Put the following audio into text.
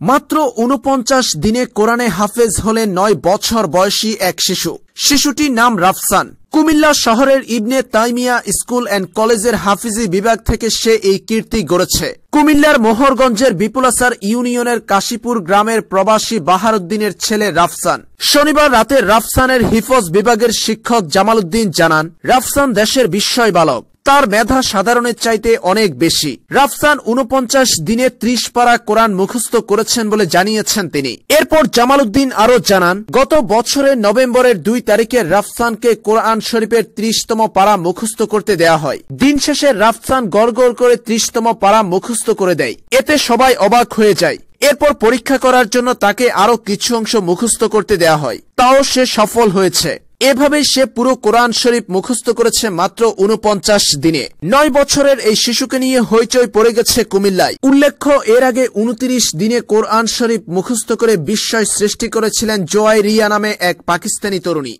মাত্র উনপঞ্চাশ দিনে কোরআনে হাফেজ হলেন নয় বছর বয়সী এক শিশু। শিশুটির নাম রাফসান। কুমিল্লা শহরের ইবনে তাইমিয়া স্কুল অ্যান্ড কলেজের হাফিজি বিভাগ থেকে সে এই কীর্তি গড়েছে। কুমিল্লার মোহরগঞ্জের বিপুলাসার ইউনিয়নের কাশীপুর গ্রামের প্রবাসী বাহারুদ্দিনের ছেলে রাফসান। শনিবার রাতে রাফসানের হিফজ বিভাগের শিক্ষক জামালউদ্দিন জানান, রাফসান দেশের বিস্ময় বালক তার মেধা সাধারণের চাইতে অনেক বেশি। রাফসান উনপঞ্চাশ দিনে ত্রিশ পারা কোরআন মুখস্থ করেছেন বলে জানিয়েছেন তিনি। এরপর জামালউদ্দিন আরও জানান, গত বছরের নভেম্বরের দুই তারিখে রাফসানকে কোরআন শরীফের ত্রিশতম পারা মুখস্থ করতে দেয়া হয়। দিন শেষে রাফসান গড় করে ত্রিশতম পারা মুখস্থ করে দেয়। এতে সবাই অবাক হয়ে যায়। এরপর পরীক্ষা করার জন্য তাকে আরও কিছু অংশ মুখস্থ করতে দেয়া হয়। তাও সে সফল হয়েছে। এভাবে সে পুরো কোরআন শরীফ মুখস্থ করেছে মাত্র উনপঞ্চাশ দিনে। নয় বছরের এই শিশুকে নিয়ে হইচই পড়ে গেছে কুমিল্লায়। উল্লেখ্য, এর আগে উনত্রিশ দিনে কোরআন শরীফ মুখস্থ করে বিস্ময় সৃষ্টি করেছিলেন জোয়াই রিয়া নামে এক পাকিস্তানি তরুণী।